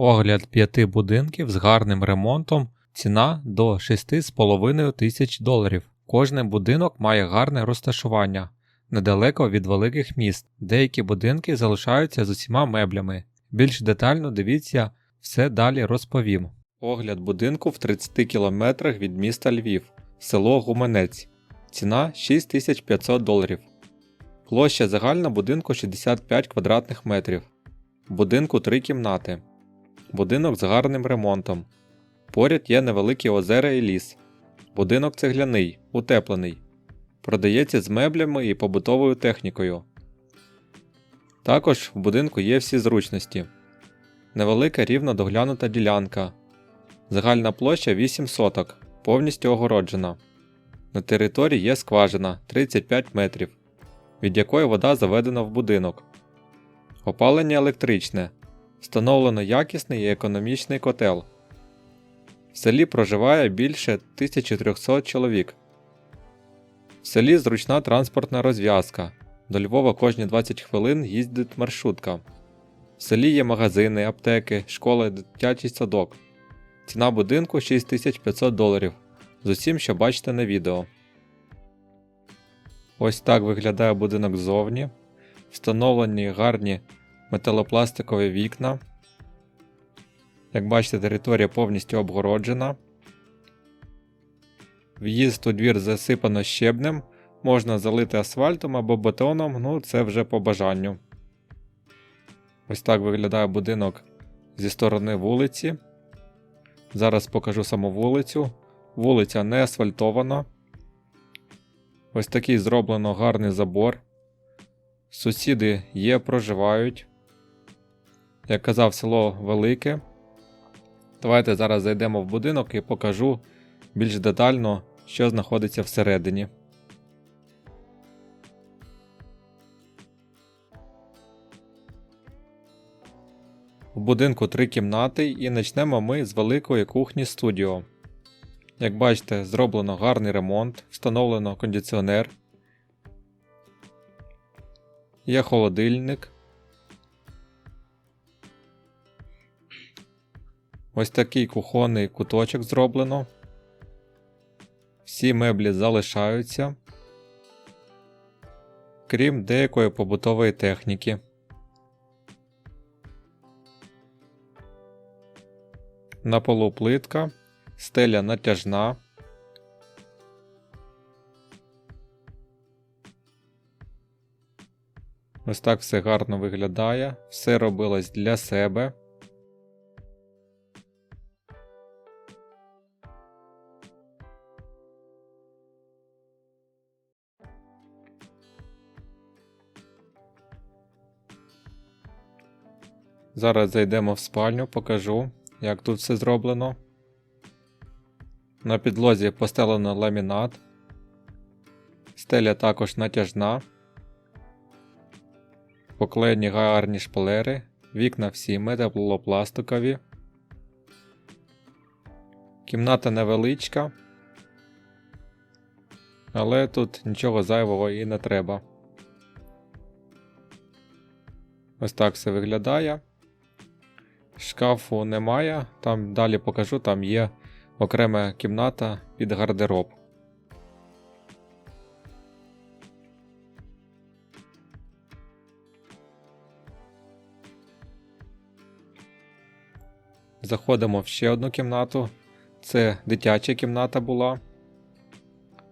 Огляд п'яти будинків з гарним ремонтом. Ціна до 6,5 тисяч доларів. Кожний будинок має гарне розташування недалеко від великих міст. Деякі будинки залишаються з усіма меблями. Більш детально дивіться, все далі розповім. Огляд будинку в 30 кілометрах від міста Львів, село Гуменець. Ціна 6500 доларів. Площа загальна будинку 65 квадратних метрів. Будинку 3 кімнати. Будинок з гарним ремонтом. Поряд є невеликі озера і ліс. Будинок цегляний, утеплений. Продається з меблями і побутовою технікою. Також в будинку є всі зручності. Невелика рівно доглянута ділянка. Загальна площа 8 соток, повністю огороджена. На території є скважина 35 метрів, від якої вода заведена в будинок. Опалення електричне. Встановлено якісний і економічний котел. В селі проживає більше 1300 чоловік. В селі зручна транспортна розв'язка. До Львова кожні 20 хвилин їздить маршрутка. В селі є магазини, аптеки, школа, дитячий садок. Ціна будинку 6500 доларів з усім, що бачите на відео. Ось так виглядає будинок ззовні. Встановлені гарні металопластикові вікна. Як бачите, територія повністю обгороджена. В'їзд у двір засипано щебнем, можна залити асфальтом або бетоном, ну це вже по бажанню. Ось так виглядає будинок зі сторони вулиці. Зараз покажу саму вулицю. Вулиця не асфальтована. Ось такий зроблено гарний забор. Сусіди є, проживають. Як казав, село велике. Давайте зараз зайдемо в будинок і покажу більш детально, що знаходиться всередині. У будинку три кімнати і почнемо ми з великої кухні студіо. Як бачите, зроблено гарний ремонт, встановлено кондиціонер. Є холодильник. Ось такий кухонний куточок зроблено. Всі меблі залишаються, крім деякої побутової техніки. На полу плитка, стеля натяжна. Ось так все гарно виглядає, все робилось для себе. Зараз зайдемо в спальню, покажу, як тут все зроблено. На підлозі постелено ламінат. Стеля також натяжна. Поклеєні гарні шпалери, вікна всі металопластикові. Кімната невеличка, але тут нічого зайвого і не треба. Ось так все виглядає. Шкафу немає, там далі покажу, там є окрема кімната під гардероб. Заходимо в ще одну кімнату. Це дитяча кімната була.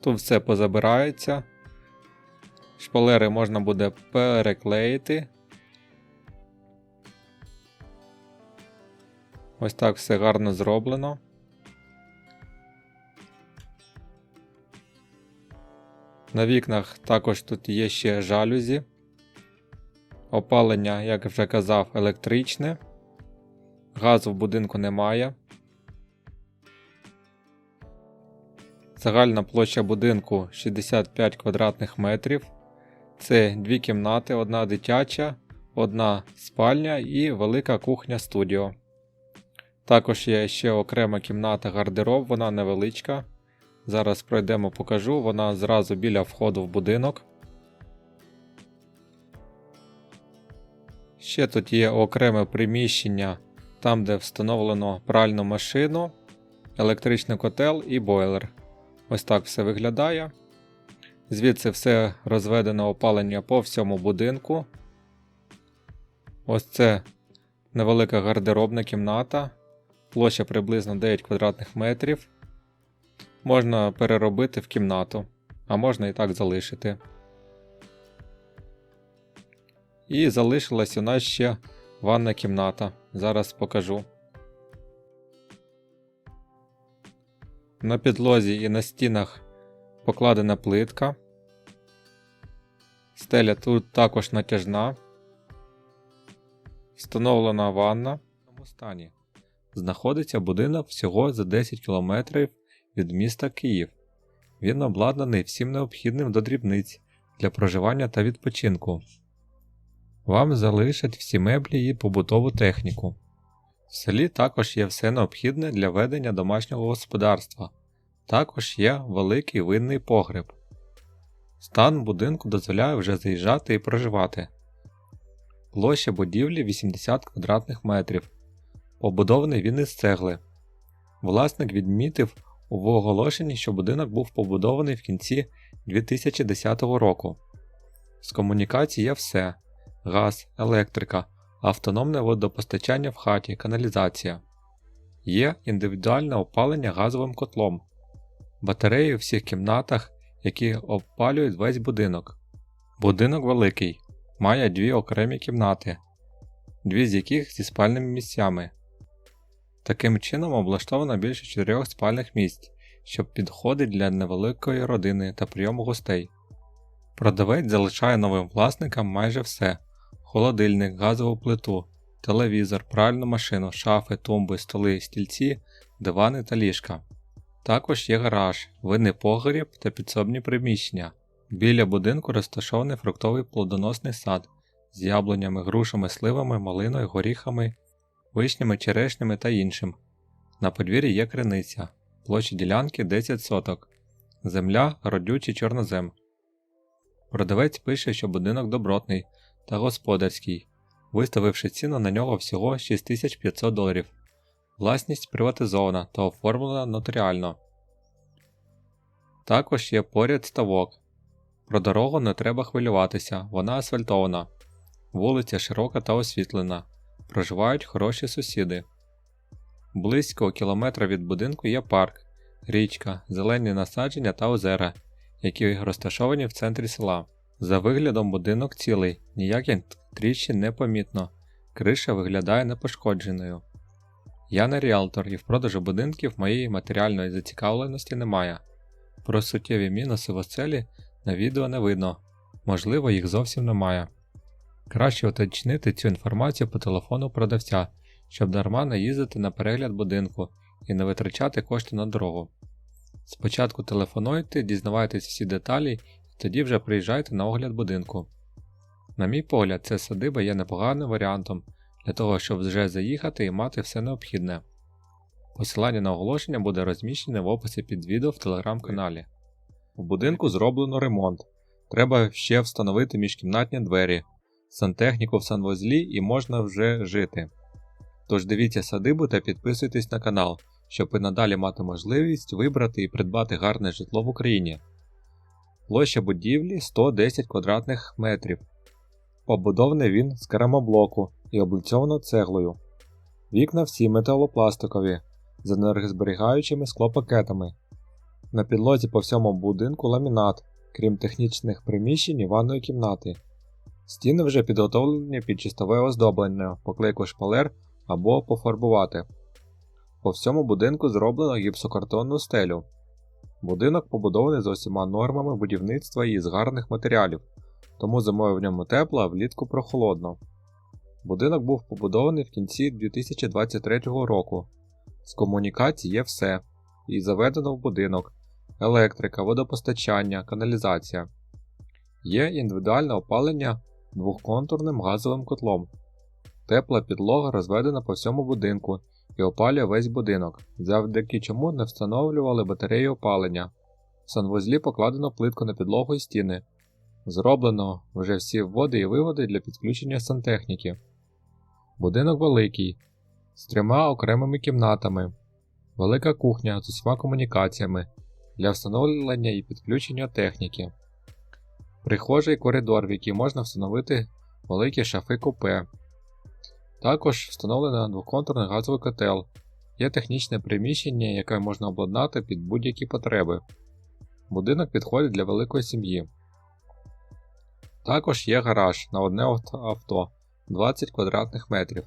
Тут все позабирається. Шпалери можна буде переклеїти. Ось так все гарно зроблено. На вікнах також тут є ще жалюзі. Опалення, як вже казав, електричне. Газу в будинку немає. Загальна площа будинку 65 квадратних метрів. Це дві кімнати, одна дитяча, одна спальня і велика кухня студіо. Також є ще окрема кімната гардероб, вона невеличка. Зараз пройдемо покажу, вона зразу біля входу в будинок. Ще тут є окреме приміщення там, де встановлено пральну машину, електричний котел і бойлер. Ось так все виглядає. Звідси все розведено опалення по всьому будинку. Ось це невелика гардеробна кімната, площа приблизно 9 квадратних метрів. Можна переробити в кімнату, а можна і так залишити. І залишилась у нас ще ванна кімната. Зараз покажу. На підлозі і на стінах покладена плитка. Стеля тут також натяжна. Встановлена ванна. В стані знаходиться будинок всього за 10 км від міста Київ. Він обладнаний всім необхідним до дрібниць для проживання та відпочинку. Вам залишать всі меблі і побутову техніку. В селі також є все необхідне для ведення домашнього господарства. Також є великий винний погреб. Стан будинку дозволяє вже заїжджати і проживати. Площа будівлі 80 квадратних метрів. Побудований він із цегли. Власник відмітив у оголошенні, що будинок був побудований в кінці 2010 року. З комунікацій є все: газ, електрика, автономне водопостачання в хаті, каналізація. Є індивідуальне опалення газовим котлом, батареї у всіх кімнатах, які опалюють весь будинок. Будинок великий, має дві окремі кімнати, дві з яких зі спальними місцями. Таким чином облаштовано більше чотирьох спальних місць, що підходить для невеликої родини та прийому гостей. Продавець залишає новим власникам майже все: холодильник, газову плиту, телевізор, пральну машину, шафи, тумби, столи, стільці, дивани та ліжка. Також є гараж, винний погріб та підсобні приміщення. Біля будинку розташований фруктовий плодоносний сад з яблунями, грушами, сливами, малиною, горіхами, вишнями, черешнями та іншим. На подвір'ї є криниця, площа ділянки 10 соток, земля, родючий чорнозем. Продавець пише, що будинок добротний та господарський, виставивши ціну на нього всього 6500 доларів. Власність приватизована та оформлена нотаріально. Також є поряд ставок. Про дорогу не треба хвилюватися, вона асфальтована. Вулиця широка та освітлена. Проживають хороші сусіди. Близько кілометра від будинку є парк, річка, зелені насадження та озера, які розташовані в центрі села. За виглядом будинок цілий, ніяких тріщин не помітно, криша виглядає непошкодженою. Я не ріалтор і в продажу будинків моєї матеріальної зацікавленості немає. Про суттєві мінуси в оселі на відео не видно, можливо, їх зовсім немає. Краще уточнити цю інформацію по телефону продавця, щоб не їздити на перегляд будинку і не витрачати кошти на дорогу. Спочатку телефонуйте, дізнавайтесь всі деталі і тоді вже приїжджайте на огляд будинку. На мій погляд, ця садиба є непоганим варіантом для того, щоб вже заїхати і мати все необхідне. Посилання на оголошення буде розміщене в описі під відео в телеграм-каналі. У будинку зроблено ремонт. Треба ще встановити міжкімнатні двері, сантехніку в санвузлі і можна вже жити. Тож дивіться садибу та підписуйтесь на канал, щоб і надалі мати можливість вибрати і придбати гарне житло в Україні. Площа будівлі 110 квадратних метрів. Побудований він з керамоблоку і облицьовано цеглою. Вікна всі металопластикові з енергозберігаючими склопакетами. На підлозі по всьому будинку ламінат, крім технічних приміщень і ванної кімнати. Стіни вже підготовлені під чистове оздоблення, поклейку шпалер або пофарбувати. По всьому будинку зроблено гіпсокартонну стелю. Будинок побудований за усіма нормами будівництва і з гарних матеріалів, тому зимою в ньому тепло, а влітку прохолодно. Будинок був побудований в кінці 2023 року. З комунікацій є все, і заведено в будинок, електрика, водопостачання, каналізація. Є індивідуальне опалення двохконтурним газовим котлом. Тепла підлога розведена по всьому будинку і опалює весь будинок, завдяки чому не встановлювали батареї опалення. В санвузлі покладено плитку на підлогу і стіни. Зроблено вже всі вводи і виводи для підключення сантехніки. Будинок великий, з трьома окремими кімнатами, велика кухня з усіма комунікаціями для встановлення і підключення техніки, прихожий коридор, в який можна встановити великі шафи купе. Також встановлено двоконтурний газовий котел. Є технічне приміщення, яке можна обладнати під будь-які потреби. Будинок підходить для великої сім'ї. Також є гараж на одне авто- авто 20 квадратних метрів.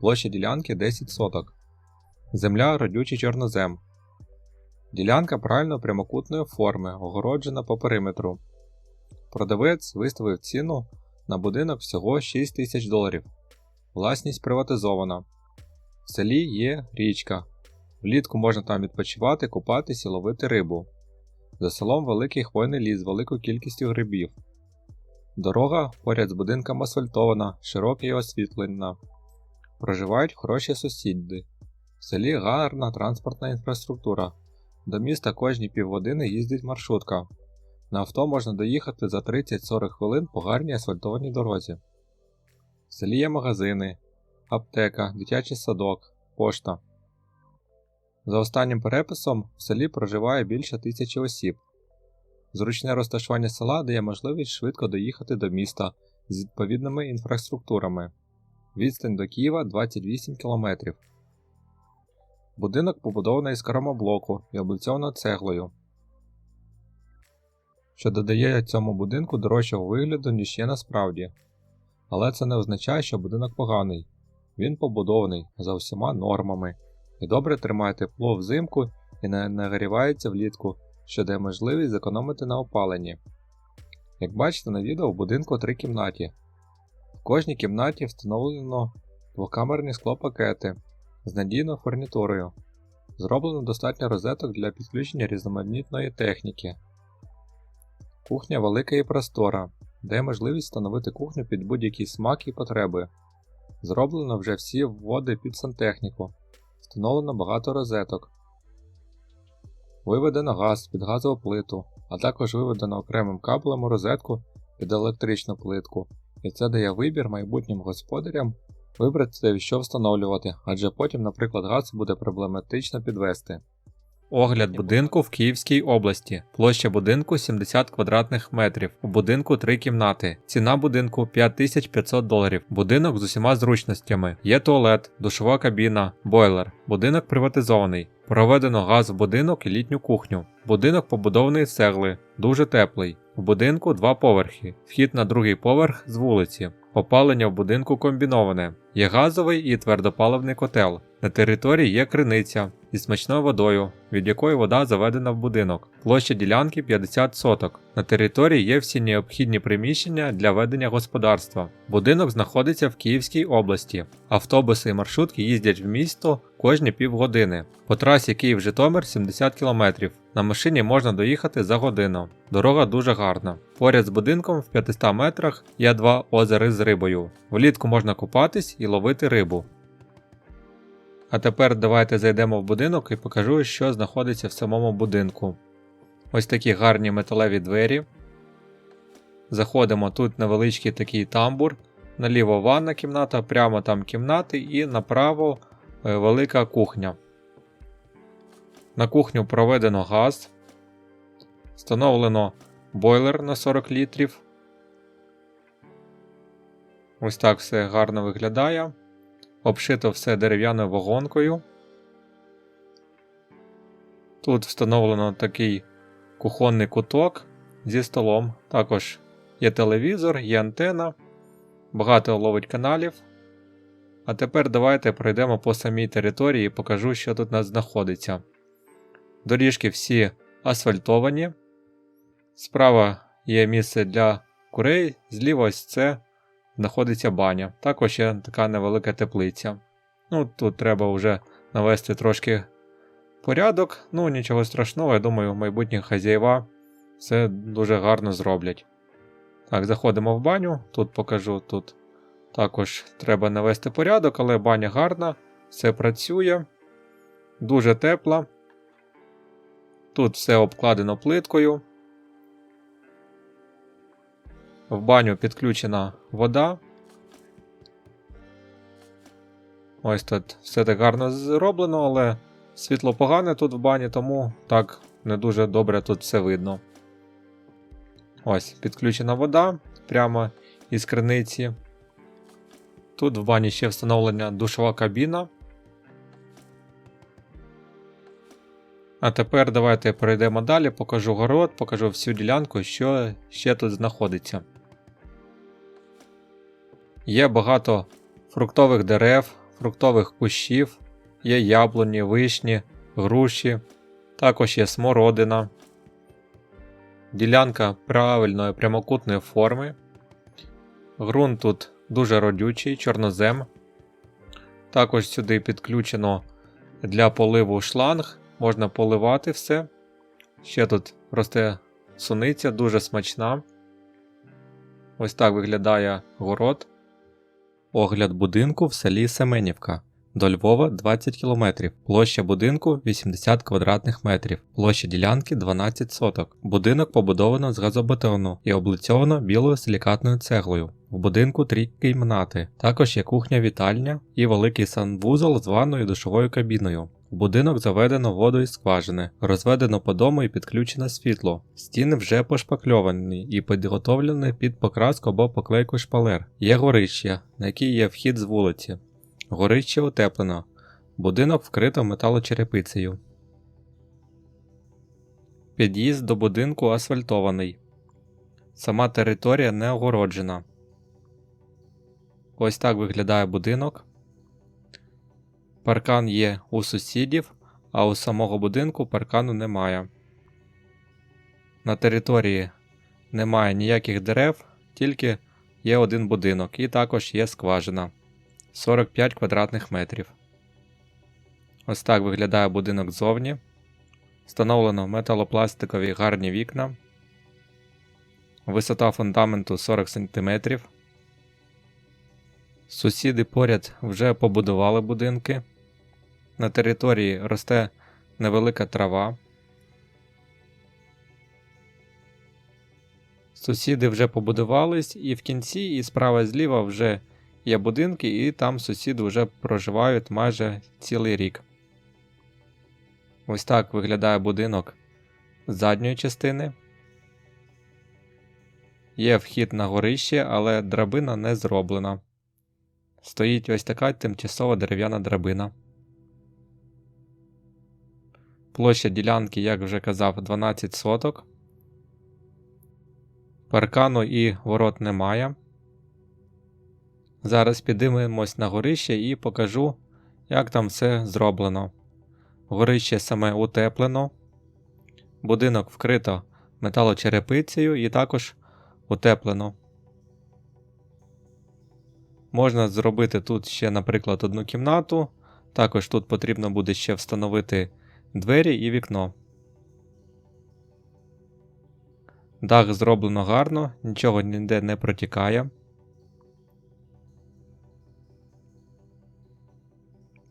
Площа ділянки 10 соток. Земля родючий чорнозем. Ділянка правильно прямокутної форми, огороджена по периметру. Продавець виставив ціну на будинок всього 6 тисяч доларів. Власність приватизована. В селі є річка. Влітку можна там відпочивати, купатись і ловити рибу. За селом великий хвойний ліс з великою кількістю грибів. Дорога поряд з будинком асфальтована, широка і освітлена. Проживають хороші сусіди. В селі гарна транспортна інфраструктура. До міста кожні півгодини їздить маршрутка. На авто можна доїхати за 30-40 хвилин по гарній асфальтованій дорозі. В селі є магазини, аптека, дитячий садок, пошта. За останнім переписом в селі проживає більше тисячі осіб. Зручне розташування села дає можливість швидко доїхати до міста з відповідними інфраструктурами. Відстань до Києва 28 км. Будинок побудований з карамоблоку і облицьовано цеглою, що додає цьому будинку дорожчого вигляду, ніж є насправді. Але це не означає, що будинок поганий. Він побудований за всіма нормами і добре тримає тепло взимку і не нагрівається влітку, що дає можливість зекономити на опаленні. Як бачите на відео, в будинку три кімнаті. В кожній кімнаті встановлено двокамерні склопакети з надійною фурнітурою. Зроблено достатньо розеток для підключення різноманітної техніки. Кухня велика і простора, дає можливість встановити кухню під будь-який смак і потреби. Зроблено вже всі вводи під сантехніку. Встановлено багато розеток. Виведено газ під газову плиту, а також виведено окремим кабелем у розетку під електричну плитку, і це дає вибір майбутнім господарям вибрати, що встановлювати, адже потім, наприклад, газ буде проблематично підвести. Огляд будинку в Київській області. Площа будинку 70 квадратних метрів. У будинку 3 кімнати. Ціна будинку 5500 доларів. Будинок з усіма зручностями. Є туалет, душова кабіна, бойлер. Будинок приватизований. Проведено газ в будинок і літню кухню. Будинок побудований з цегли, дуже теплий. У будинку два поверхи. Вхід на другий поверх з вулиці. Опалення в будинку комбіноване. Є газовий і твердопаливний котел. На території є криниця зі смачною водою, від якої вода заведена в будинок. Площа ділянки 50 соток. На території є всі необхідні приміщення для ведення господарства. Будинок знаходиться в Київській області. Автобуси і маршрутки їздять в місто кожні півгодини. По трасі Київ-Житомир 70 км. На машині можна доїхати за годину. Дорога дуже гарна. Поряд з будинком в 500 метрах є два озери з рибою. Влітку можна купатись і ловити рибу. А тепер давайте зайдемо в будинок і покажу, що знаходиться в самому будинку. Ось такі гарні металеві двері. Заходимо тут невеличкий такий тамбур. Наліво ванна кімната, прямо там кімнати і направо е, велика кухня. На кухню проведено газ. Встановлено бойлер на 40 літрів. Ось так все гарно виглядає. Обшито все дерев'яною вагонкою. Тут встановлено такий кухонний куток зі столом. Також є телевізор, є антена, багато ловить каналів. А тепер давайте пройдемо по самій території і покажу, що тут у нас знаходиться. Доріжки всі асфальтовані. Справа є місце для курей, зліва ось це знаходиться баня. Також є така невелика теплиця. Ну, Тут треба вже навести трошки порядок. Ну, нічого страшного, я думаю, майбутні хазяїва все дуже гарно зроблять. Так, заходимо в баню, тут покажу. Тут також треба навести порядок, але баня гарна, все працює, дуже тепла. Тут все обкладено плиткою. В баню підключена вода. Ось тут все так гарно зроблено, але світло погане тут в бані, тому так не дуже добре тут все видно. Ось, підключена вода прямо із криниці. Тут в бані ще встановлена душова кабіна. А тепер давайте перейдемо далі, покажу город, покажу всю ділянку, що ще тут знаходиться. Є багато фруктових дерев, фруктових кущів, є яблуні, вишні, груші, також є смородина. Ділянка правильної прямокутної форми. Ґрунт тут дуже родючий, чорнозем. Також сюди підключено для поливу шланг, можна поливати все. Ще тут росте суниця, дуже смачна. Ось так виглядає город. Огляд будинку в селі Семенівка. До Львова 20 км, площа будинку 80 квадратних метрів, площа ділянки 12 соток. Будинок побудовано з газобетону і облицьовано білою силікатною цеглою. В будинку три кімнати, також є кухня-вітальня і великий санвузол з ванною і душовою кабіною. В будинок заведено воду із скважини, розведено по дому і підключено світло. Стіни вже пошпакльовані і підготовлені під покраску або поклейку шпалер. Є горище, на якій є вхід з вулиці. Горище утеплено. Будинок вкрито металочерепицею. Під'їзд до будинку асфальтований. Сама територія не огороджена. Ось так виглядає будинок. Паркан є у сусідів, а у самого будинку паркану немає. На території немає ніяких дерев, тільки є один будинок і також є скважина 45 квадратних метрів. Ось так виглядає будинок ззовні. Встановлено металопластикові гарні вікна. Висота фундаменту 40 см. Сусіди поряд вже побудували будинки. На території росте невелика трава. Сусіди вже побудувались, і в кінці, і справа і зліва вже є будинки, і там сусіди вже проживають майже цілий рік. Ось так виглядає будинок задньої частини. Є вхід на горище, але драбина не зроблена. Стоїть ось така тимчасова дерев'яна драбина. Площа ділянки, як вже казав, 12 соток. Паркану і ворот немає. Зараз підіймемось на горище і покажу, як там все зроблено. Горище саме утеплено, будинок вкрито металочерепицею і також утеплено. Можна зробити тут ще, наприклад, одну кімнату. Також тут потрібно буде ще встановити двері і вікно. Дах зроблено гарно, нічого ніде не протікає.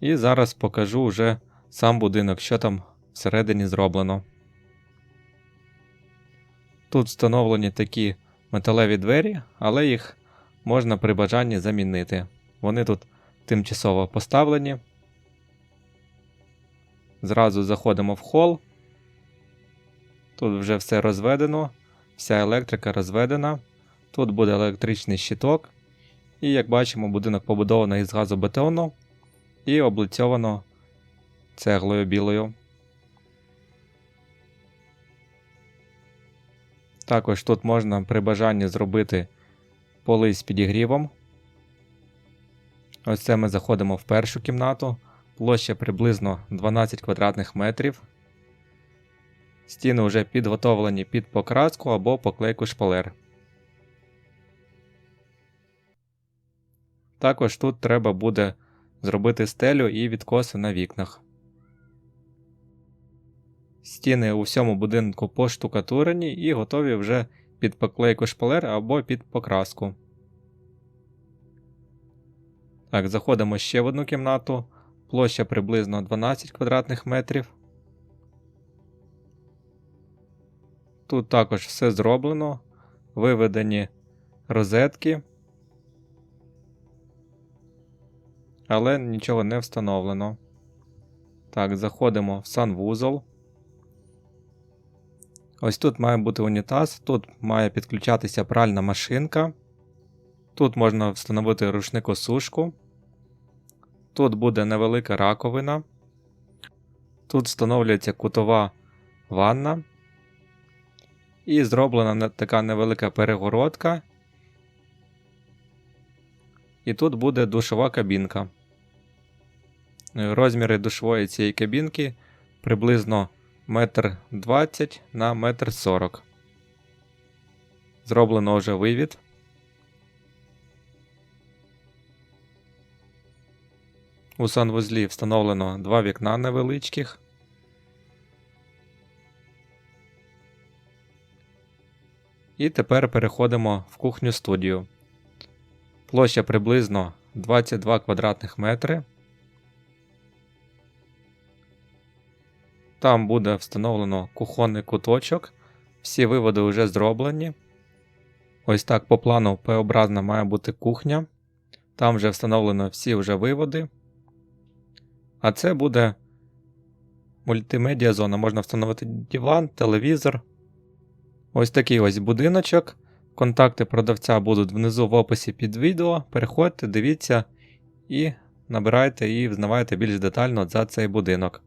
І зараз покажу вже сам будинок, що там всередині зроблено. Тут встановлені такі металеві двері, але їх можна при бажанні замінити. Вони тут тимчасово поставлені. Зразу заходимо в хол. Тут вже все розведено, вся електрика розведена. Тут буде електричний щиток. І, як бачимо, будинок побудований із газобетону і облицьовано цеглою білою. Також тут можна при бажанні зробити поли з підігрівом. Ось це ми заходимо в першу кімнату. Площа приблизно 12 квадратних метрів. Стіни вже підготовлені під покраску або поклейку шпалер. Також тут треба буде зробити стелю і відкоси на вікнах. Стіни у всьому будинку поштукатурені і готові вже під поклейку шпалер або під покраску. Так, заходимо ще в одну кімнату. Площа приблизно 12 квадратних метрів. Тут також все зроблено, виведені розетки. але нічого не встановлено. Так, заходимо в санвузол. Ось тут має бути унітаз, тут має підключатися пральна машинка. Тут можна встановити рушникосушку. Тут буде невелика раковина. Тут встановлюється кутова ванна. І зроблена така невелика перегородка. І тут буде душова кабінка. Розміри душової цієї кабінки приблизно 1,20 на 1,40 м. Зроблено вже вивід. У санвузлі встановлено два вікна невеличких. І тепер переходимо в кухню студію. Площа приблизно 22 квадратних метри. Там буде встановлено кухонний куточок. Всі виводи вже зроблені. Ось так по плану П-образна має бути кухня. Там вже встановлено всі вже виводи. А це буде мультимедіа зона. Можна встановити диван, телевізор. Ось такий ось будиночок. Контакти продавця будуть внизу в описі під відео. Переходьте, дивіться і набирайте і взнавайте більш детально за цей будинок.